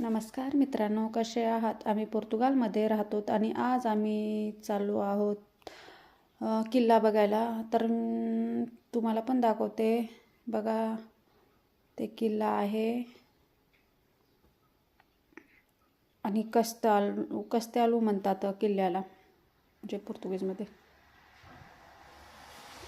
नमस्कार मित्रांनो कसे आहात? आम्ही पोर्तुगालमध्ये राहतो आणि आज आम्ही चाललो आहोत किल्ला बघायला. तर तुम्हाला पण दाखवते. बघा ते किल्ला आहे. आणि कस्ताल कस्त्यालू म्हणतात किल्ल्याला म्हणजे पोर्तुगीजमध्ये.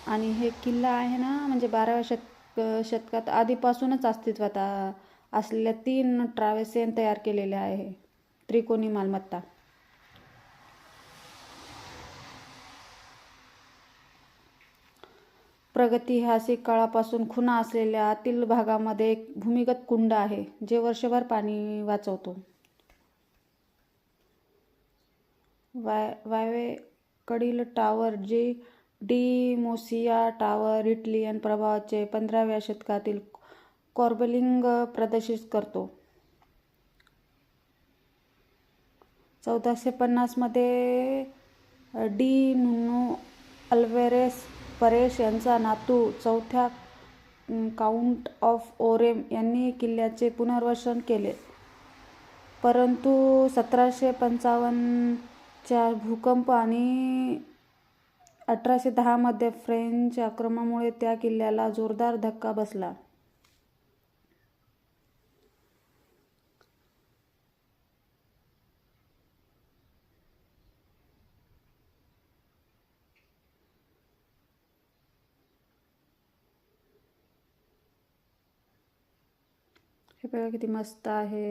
आणि हे किल्ला आहे ना म्हणजे बाराव्या शतक शतकात आधीपासूनच अस्तित्वात आ- असलेल्या तीन ट्रावेसेन तयार केलेले आहे. त्रिकोणी मालमत्ता. प्रगतिहासिक काळापासून खुणा असलेल्या आतील भागामध्ये एक भूमिगत कुंड आहे जे वर्षभर पाणी वाचवतो. वाय वायवेकडील टावर जे डी मोसिया टावर इटलियन प्रभावाचे पंधराव्या शतकातील कॉर्बलिंग प्रदर्शित करतो. चौदाशे पन्नासमध्ये डी नुनो अल्वेरेस परेश यांचा नातू चौथ्या काउंट ऑफ ओरेम यांनी किल्ल्याचे पुनर्वसन केले. परंतु सतराशे पंचावन्नच्या भूकंप आणि अठराशे दहामध्ये फ्रेंच आक्रमणामुळे त्या किल्ल्याला जोरदार धक्का बसला. हे बघा किती मस्त आहे.